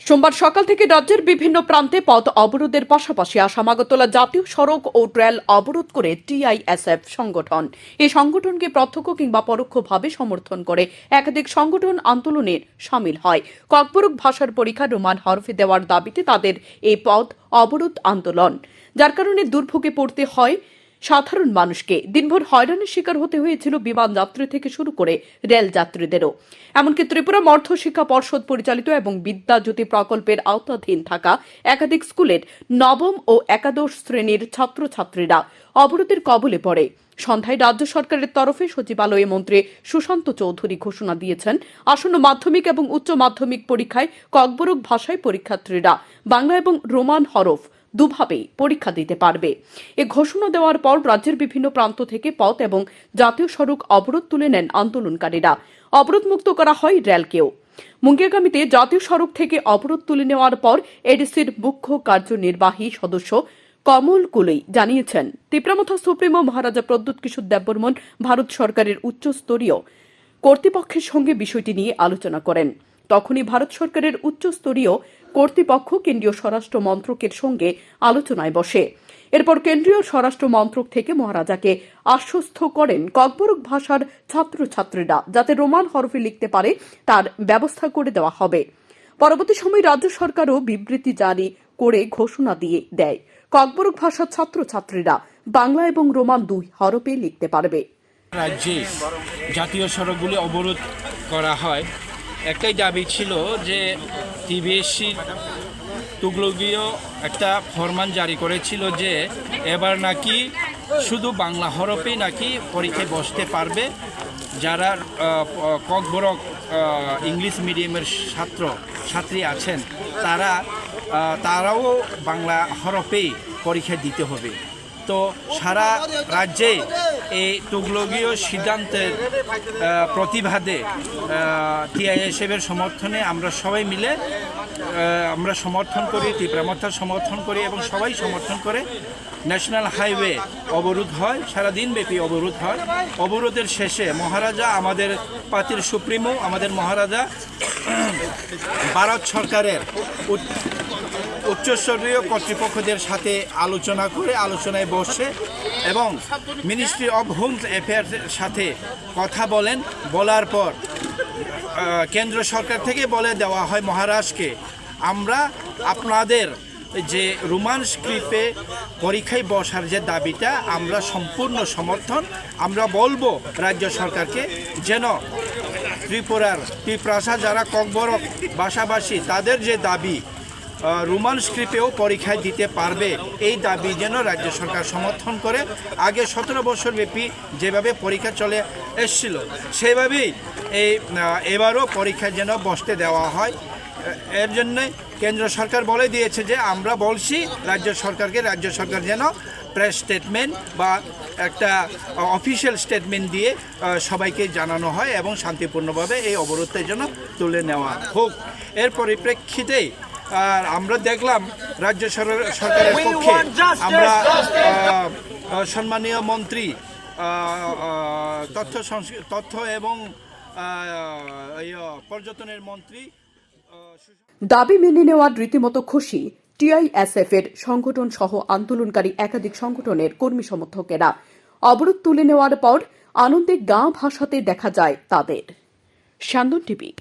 সোমবার সকাল থেকে রাজ্যের বিভিন্ন প্রান্তে পথ অবরোধের পাশাপাশি আসামাগতলা জাতীয় সড়ক ও রেল অবরোধ করে টিআইএসএফ সংগঠন। এই সংগঠনকে প্রত্যক্ষ কিংবা পরোক্ষভাবে সমর্থন করে একাধিক সংগঠন আন্দোলনের সামিল হয়। ককবরক ভাষার পরীক্ষা রোমান হরফে দেওয়ার দাবিতে তাদের এই পথ অবরোধ আন্দোলন। যার কারণে দুর্ভোগে পড়তে হয় সাধারণ মানুষকে দিনভর হয়রানির শিকার হতে হয়েছিল বিমান যাত্রী থেকে শুরু করে রেল যাত্রীদেরও। এমনকি ত্রিপুরা মর্ধ শিক্ষা পর্ষদ পরিচালিত এবং বিদ্যাজ্যোতি প্রকল্পের আওতাধীন থাকা একাধিক স্কুলের নবম ও একাদশ শ্রেণির ছাত্রছাত্রীরা অবরোধের কবলে পড়ে। সন্ধ্যায় রাজ্য সরকারের তরফে সচিবালয়ে মন্ত্রী সুশান্ত চৌধুরী ঘোষণা দিয়েছেন, আসন্ন মাধ্যমিক এবং উচ্চ মাধ্যমিক পরীক্ষায় ককবরক ভাষায় পরীক্ষার্থীরা বাংলা এবং রোমান হরফ দুভাবেই পরীক্ষা দিতে পারবে। এ ঘোষণা দেওয়ার পর রাজ্যের বিভিন্ন প্রান্ত থেকে পথ এবং জাতীয় সড়ক অবরোধ তুলে নেন আন্দোলনকারীরা। অবরোধ মুক্ত করা হয় রেলকেও মুঙ্গিয়াগামীতে জাতীয় সড়ক থেকে অবরোধ তুলে নেওয়ার পর এডিসির মুখ্য কার্যনির্বাহী সদস্য কমল কুলই জানিয়েছেন তিপ্রামথা সুপ্রিমো মহারাজা প্রদ্যুৎ কিশোর দেববর্মন ভারত সরকারের উচ্চস্তরীয় কর্তৃপক্ষের সঙ্গে বিষয়টি নিয়ে আলোচনা করেন। তখনই ভারত সরকারের উচ্চস্তরীয় কর্তৃপক্ষ কেন্দ্রীয় স্বরাষ্ট্র মন্ত্রকের সঙ্গে আলোচনায় বসে। এরপর কেন্দ্রীয় স্বরাষ্ট্র মন্ত্রক থেকে মহারাজাকে আশ্বস্ত করেন ককবরক ভাষার ছাত্রছাত্রীরা, যাতে রোমান হরফে লিখতে পারে তার ব্যবস্থা করে দেওয়া হবে। পরবর্তী সময় রাজ্য সরকারও বিবৃতি জারি করে ঘোষণা দিয়ে দেয়। ককবরক ভাষার ছাত্রছাত্রীরা বাংলা এবং রোমান দুই হরফে লিখতে পারবে। রাজ্যে জাতীয় সড়কগুলি অবরোধ করা হয়। একটাই দাবি ছিল যে টিবিএসসি তুগলকীয় একটা ফরমান জারি করেছিল যে এবার নাকি শুধু বাংলা হরফেই নাকি পরীক্ষায় বসতে পারবে। যারা ককবরক ইংলিশ মিডিয়ামের ছাত্র, ছাত্রী আছেন, তারা তারাও বাংলা হরফেই পরীক্ষা দিতে হবে। তো সারা রাজ্যে এই তুগলকীয় সিদ্ধান্তের প্রতিবাদে টিআইএসএফের সমর্থনে আমরা সবাই মিলে আমরা সমর্থন করি তীব্রামথার সমর্থন করি এবং সবাই সমর্থন করে ন্যাশনাল হাইওয়ে অবরোধ হয় সারাদিন ব্যাপী অবরোধ হয়। অবরোধের শেষে মহারাজা আমাদের পাতির সুপ্রিমো, আমাদের মহারাজা ভারত সরকারের উচ্চস্তরীয় কর্তৃপক্ষদের সাথে আলোচনা করে আলোচনায় বসে এবং মিনিস্ট্রি অব হোমস অ্যাফেয়ার্সের সাথে কথা বলেন। বলার পর কেন্দ্র সরকার থেকে বলে দেওয়া হয়, মহারাষ্ট্রকে, আমরা আপনাদের যে রোমান স্ক্রিপ্টে পরীক্ষায় বসার যে দাবিটা, আমরা সম্পূর্ণ সমর্থন। আমরা বলব রাজ্য সরকারকে যেন ত্রিপুরার ত্রিপ্রাসা যারা ককবরক ভাষাভাষী, তাদের যে দাবি রোমান স্ক্রিপেও পরীক্ষায় দিতে পারবে। এই দাবি যেন রাজ্য সরকার সমর্থন করে। আগে সতেরো বছর ব্যাপী যেভাবে পরীক্ষা চলে এসছিল, সেভাবেই এই এবারও পরীক্ষা যেন বসতে দেওয়া হয়। এর জন্য কেন্দ্র সরকার বলে দিয়েছে যে, আমরা বলছি, রাজ্য সরকারকে, রাজ্য সরকার যেন প্রেস স্টেটমেন্ট বা একটা অফিসিয়াল স্টেটমেন্ট দিয়ে সবাইকে জানানো হয় এবং শান্তিপূর্ণভাবে এই অবরোধের জন্য তুলে নেওয়া হোক। এর পরিপ্রেক্ষিতেই আর আমরা দেখলাম রাজ্য সর- সরকারের পক্ষে আমরা সম্মানীয় মন্ত্রী তথ্য তথ্য এবং পর্যটনের মন্ত্রী দাবি মেনে নেওয়ার রীতিমতো খুশি টিআইএসএফ এর সংগঠন সহ আন্দোলনকারী একাধিক সংগঠনের কর্মী সমর্থকেরা। অবরোধ তুলে নেওয়ার পর আনন্দে গাঁ ভাসাতে দেখা যায় তাদের। সান্দন টিভি